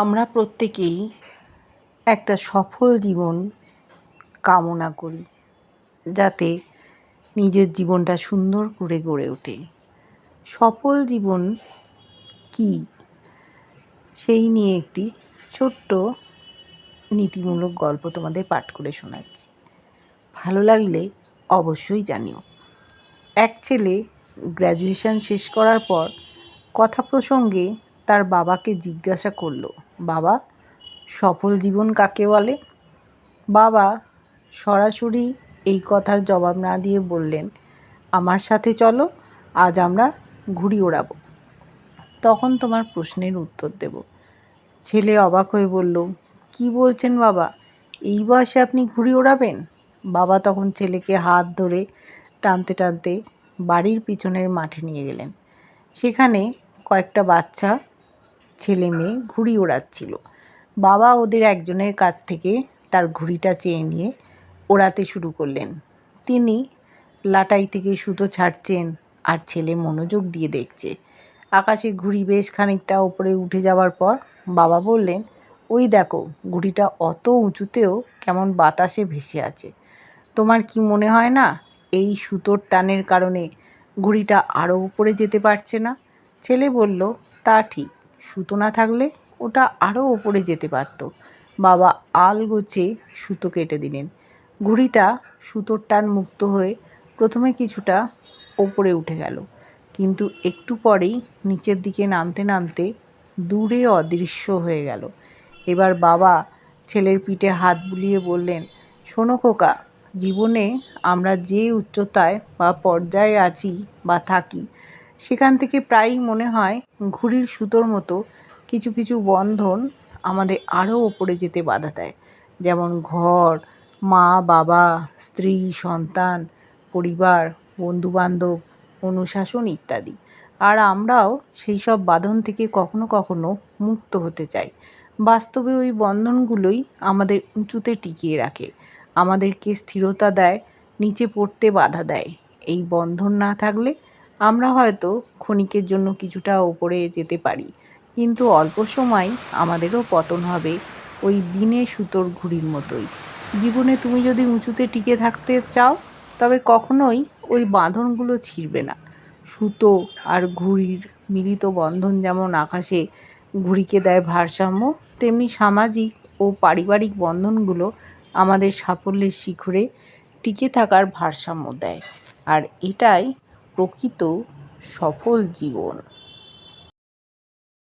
আমরা প্রত্যেকেই একটা সফল জীবন কামনা করি, যাতে নিজের জীবনটা সুন্দর করে গড়ে ওঠে। সফল জীবন কী? সেই নিয়ে একটি ছোট্ট নীতিমূলক গল্প তোমাদের পাঠ করে শোনাচ্ছি। ভালো লাগলে অবশ্যই জানিও। এক ছেলে গ্র্যাজুয়েশন শেষ করার পর কথা প্রসঙ্গে তার বাবাকে জিজ্ঞাসা করল, বাবা, সফল জীবন কাকে বলে? বাবা সরাসরি এই কথার জবাব না দিয়ে বললেন, আমার সাথে চলো, আজ আমরা ঘুড়ি ওড়াব। তখন তোমার প্রশ্নের উত্তর দেব। ছেলে অবাক হয়ে বলল, কি বলছেন বাবা? এই বয়সে আপনি ঘুড়ি ওড়াবেন? বাবা তখন ছেলেকে হাত ধরে টানতে টানতে বাড়ির পিছনের মাঠে নিয়ে গেলেন। সেখানে কয়েকটা বাচ্চা ছেলে মেয়ে ঘুড়ি ওড়াচ্ছিল। বাবা ওদের একজনের কাছ থেকে তার ঘুড়িটা চেয়ে নিয়ে ওড়াতে শুরু করলেন। তিনি লাটাই থেকে সুতো ছাড়ছেন আর ছেলে মনোযোগ দিয়ে দেখছে। আকাশে ঘুড়ি বেশ খানিকটা ওপরে উঠে যাওয়ার পর বাবা বললেন, ওই দেখো, ঘুড়িটা অত উঁচুতেও কেমন বাতাসে ভেসে আছে। তোমার কি মনে হয় না, এই সুতোর টানের কারণে ঘুড়িটা আরও উপরে যেতে পারছে না? ছেলে বলল, তা ঠিক। সুতো না থাকলে ওটা আরও ওপরে যেতে পারত। বাবা আল গোছে সুতো কেটে দিলেন। ঘুড়িটা সুতোর টান মুক্ত হয়ে প্রথমে কিছুটা ওপরে উঠে গেল। কিন্তু একটু পরেই নিচের দিকে নামতে নামতে দূরে অদৃশ্য হয়ে গেল। এবার বাবা ছেলের পিঠে হাত বুলিয়ে বললেন, শোনো খোকা, জীবনে আমরা যে উচ্চতায় বা পর্যায়ে আছি বা থাকি সেখান থেকে প্রায়ই মনে হয় ঘুড়ির সুতোর মতো কিছু কিছু বন্ধন আমাদের আরও ওপরে যেতে বাধা দেয়। যেমন ঘর, মা, বাবা, স্ত্রী, সন্তান, পরিবার, বন্ধুবান্ধব, অনুশাসন ইত্যাদি। আর আমরাও সেই সব বাঁধন থেকে কখনো কখনো মুক্ত হতে চাই। বাস্তবে ওই বন্ধনগুলোই আমাদের উঁচুতে টিকিয়ে রাখে। আমাদেরকে স্থিরতা দেয়, নিচে পড়তে বাধা দেয়। এই বন্ধন না থাকলে আমরা হয়তো ক্ষণিকের জন্য কিছুটা ওপরে যেতে পারি, কিন্তু অল্প সময় আমাদেরও পতন হবে ওই বিনে সুতোর ঘুড়ির মতোই। জীবনে তুমি যদি উঁচুতে টিকে থাকতে চাও, তবে কখনোই ওই বাঁধনগুলো ছিঁড়বে না। সুতো আর ঘুড়ির মিলিত বন্ধন যেমন আকাশে ঘুড়িকে দেয় ভারসাম্য, তেমনি সামাজিক ও পারিবারিক বন্ধনগুলো আমাদের সাফল্যের শিখরে টিকে থাকার ভারসাম্য দেয়। আর এটাই প্রকৃত সফল জীবন।